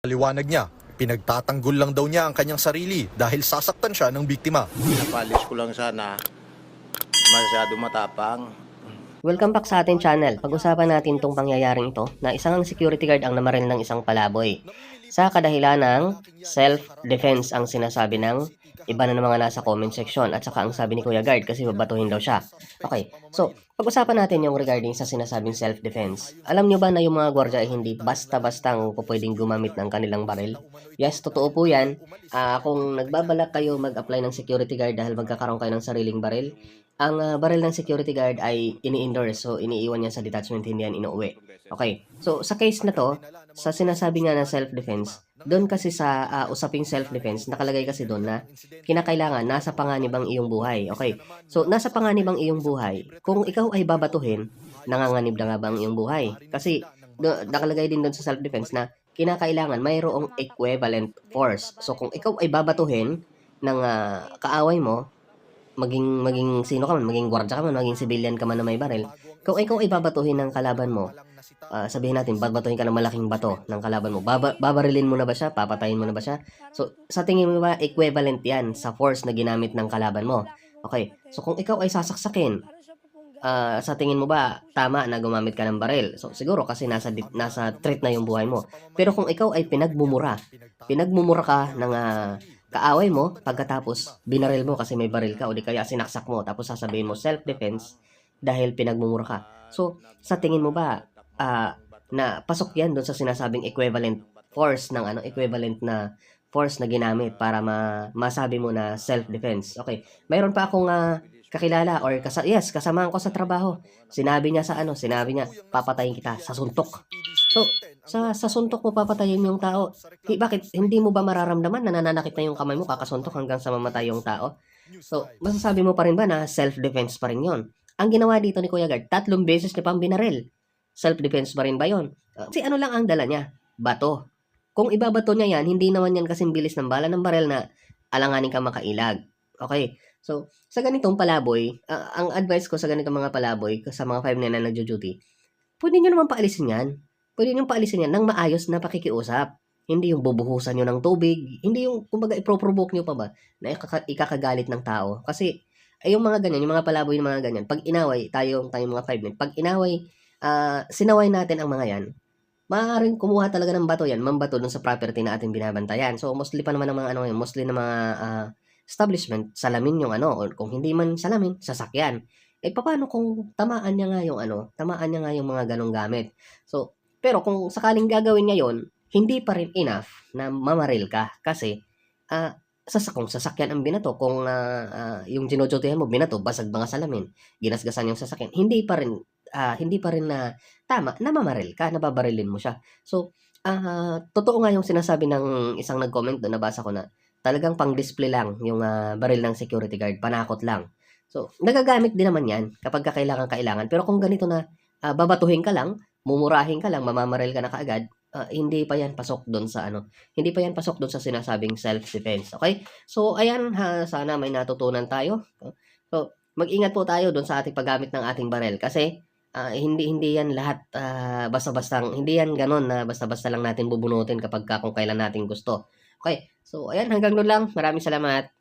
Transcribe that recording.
Liwanag niya, pinagtatanggol lang daw niya ang kanyang sarili dahil sasaktan siya ng biktima. Pinapalis ko lang sana. Masyado matapang. Welcome back sa ating channel. Pag-usapan natin tong pangyayaring ito na isang security guard ang namaril ng isang palaboy. Sa kadahilan ng self-defense ang sinasabi ng iba na ng mga nasa comment section at saka ang sabi ni Kuya Guard kasi babatuhin daw siya. Okay, so pag-usapan natin yung regarding sa sinasabing self-defense. Alam nyo ba na yung mga gwardiya ay hindi basta-bastang pwedeng gumamit ng kanilang baril? Yes, totoo po yan. Ah, kung nagbabalak kayo mag-apply ng security guard dahil magkakaroon kayo ng sariling baril, ang ah, baril ng security guard ay ini-endorse, so iniiwan niya sa detachment, hindi yan inuwi. Okay, so sa case na to, sa sinasabi nga na self-defense, doon kasi sa ah, usaping self-defense, nakalagay kasi doon na kinakailangan nasa panganib ang iyong buhay. Okay, so nasa panganib ang iyong buhay. Kung ikaw ay babatuhin, nanganganib na nga ba ang iyong buhay? Kasi do, nakalagay din doon sa self-defense na kinakailangan mayroong equivalent force. So kung ikaw ay babatuhin ng ah, kaaway mo, maging maging sino ka man, maging gwardiya ka man, maging civilian ka man na may baril, kung ikaw ay babatuhin ng kalaban mo, ah, sabihin natin, babatuhin ka ng malaking bato ng kalaban mo, baba, babarilin mo na ba siya? Papatayin mo na ba siya? So, sa tingin mo ba, equivalent yan sa force na ginamit ng kalaban mo? Okay, so kung ikaw ay sasaksakin, ah, sa tingin mo ba, tama na gumamit ka ng baril? So, siguro kasi nasa, nasa threat na yung buhay mo. Pero kung ikaw ay pinagmumura, pinagmumura ka ng ah, kaaway mo, pagkatapos binaril mo kasi may baril ka o di kaya sinaksak mo, tapos sasabihin mo self-defense dahil pinagmumura ka. So, sa tingin mo ba, ah, na pasok yan doon sa sinasabing equivalent force ng ano, equivalent na force na ginamit para ma masabi mo na self-defense. Okay. Mayroon pa akong ah, kakilala or kasa yes, kasamahan ko sa trabaho. Sinabi niya sa ano, sinabi niya, papatayin kita sa suntok. So, sa sa suntok mo papatayin yung tao. Hi- bakit hindi mo ba mararamdaman na nananakit na yung kamay mo kakasuntok hanggang sa mamatay yung tao? So, masasabi mo pa rin ba na self-defense pa rin yon? Ang ginawa dito ni Kuya Guard, tatlong beses niya pang binaril. Self-defense pa rin ba yon? Kasi ano lang ang dala niya? Bato. Kung ibabato niya yan, hindi naman yan kasing bilis ng bala ng barel na alanganin ka makailag. Okay? So, sa ganitong palaboy, ah, ang advice ko sa ganitong mga palaboy, sa mga 5 na na nagjo-duty, pwede nyo naman paalisin yan. Pwede nyo paalisin yan ng maayos na pakikiusap. Hindi yung bubuhusan nyo ng tubig. Hindi yung, kumbaga, iproprovoke nyo pa ba na ikaka- ikakagalit ng tao. Kasi, ay yung mga ganyan, yung mga palaboy yung mga ganyan, pag inaway, tayo, tayo mga 5 men, pag inaway, ah, sinaway natin ang mga yan, maaaring kumuha talaga ng bato yan, mambato dun sa property na ating binabantayan. So, mostly pa naman ng mga ano yan, mostly ng mga ah, establishment, salamin yung ano, or kung hindi man salamin, sasakyan. Eh, paano kung tamaan niya nga yung ano, tamaan niya nga yung mga ganong gamit. So, pero kung sakaling gagawin niya yon hindi pa rin enough na mamaril ka kasi ah sasa kung sasakyan ang binato, kung ah, ah, yung dinojotehan mo binato, basag mga salamin, ginasgasan yung sasakyan, hindi pa rin ah, hindi pa rin na tama na mamaril ka, nababarilin mo siya. So, ah totoo nga yung sinasabi ng isang nag-comment doon, nabasa ko na talagang pang-display lang yung ah, baril ng security guard, panakot lang. So, nagagamit din naman yan kapag kailangan-kailangan. Pero kung ganito na ah, babatuhin ka lang, mumurahin ka lang, mamamaril ka na kaagad, ah, hindi pa yan pasok doon sa ano, hindi pa yan pasok doon sa sinasabing self-defense. Okay? So, ayan, ha, sana may natutunan tayo. So, mag-ingat po tayo doon sa ating paggamit ng ating barel kasi ah, hindi hindi yan lahat ah, basta-bastang hindi yan ganun na basta-basta lang natin bubunutin kapag ka, kung kailan natin gusto. Okay. So, ayan, hanggang doon lang. Maraming salamat.